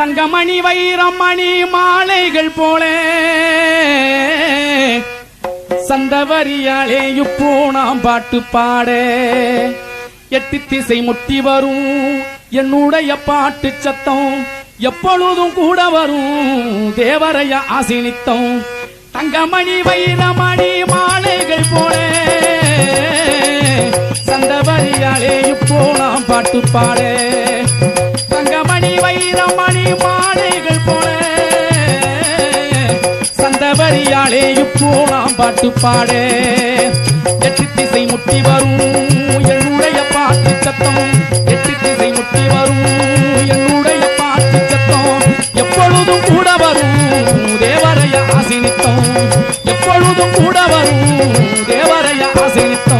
தங்கமணி வைரமணி மாலைகள் போல. சந்தவரியாலே இப்போ நாம் பாட்டு பாட. எட்டு திசை முட்டி வரும். என்னுடைய பாட்டு சத்தம் எப்பொழுதும் கூட வரும். தேவரைய ஆசினித்தம். தங்கமணி வைரமணி மாலைகள் போல. சந்தவரியாலே இப்போ நாம் பாட்டு பாட. தங்கமணி வைரமணி மாலைகள் போல. சந்தபரியாலே இப்போலாம் பாட்டு பாட. எட்டு திசை முட்டி வரும் என்னுடைய பாட்டு சத்தம். எட்டு திசை முட்டி வரும் என்னுடைய பாட்டு சத்தம். எப்பொழுதும் கூட வரும் தேவரைய ஆசினித்தம். எப்பொழுதும் கூட வரும் தேவரைய ஆசினித்தம்.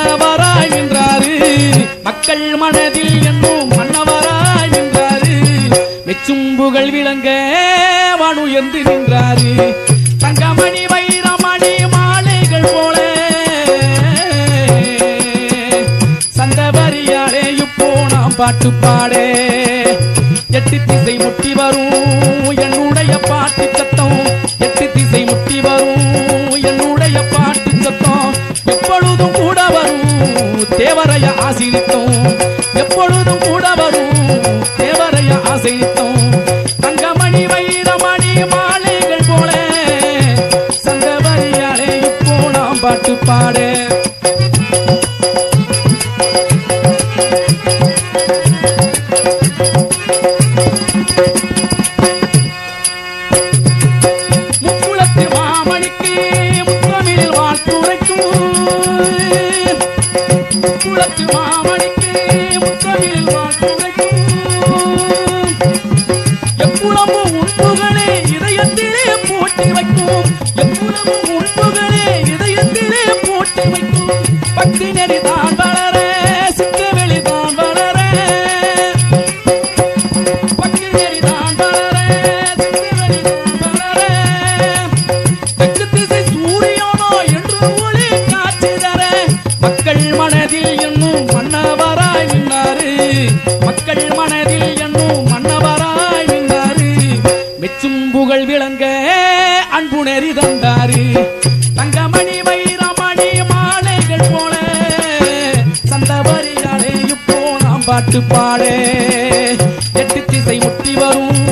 என்னும் மன்னவராய் நின்றாரு. மெச்சும் புகழ் விளங்க என்று நின்றாரு. தங்கமணி வைரமணி மாலைகள் போல. சந்தவரியாலே இப்போ நாம் பாட்டு பாடே. எட்டு திசை முட்டி வரும் என்னுடைய பாட்டு சத்தம். எட்டு திசை முட்டி வரும் என்னுடைய பாட்டு சத்தம். எப்பொழுதும் கூட வரும் தேவரையா எப்பொழுதும் கூட வரும். தேவரைய அசைத்தோம் தங்கமணி வைரமணி மாலைகள் போல சந்தவரியாலே இப்போ நாம் பாட்டு பாட. குளத்து மாமணி வைக்கும் உண்புகளே இதயத்திலே போட்டு வைக்கும் பக்தி நெறி நெறி தந்தாரு. தங்கமணி வைரமணி மாலைகள் போல சந்தவரியாலே இப்போ நாம் பாட்டு பாடே. எட்டு திசை முட்டி வரும்.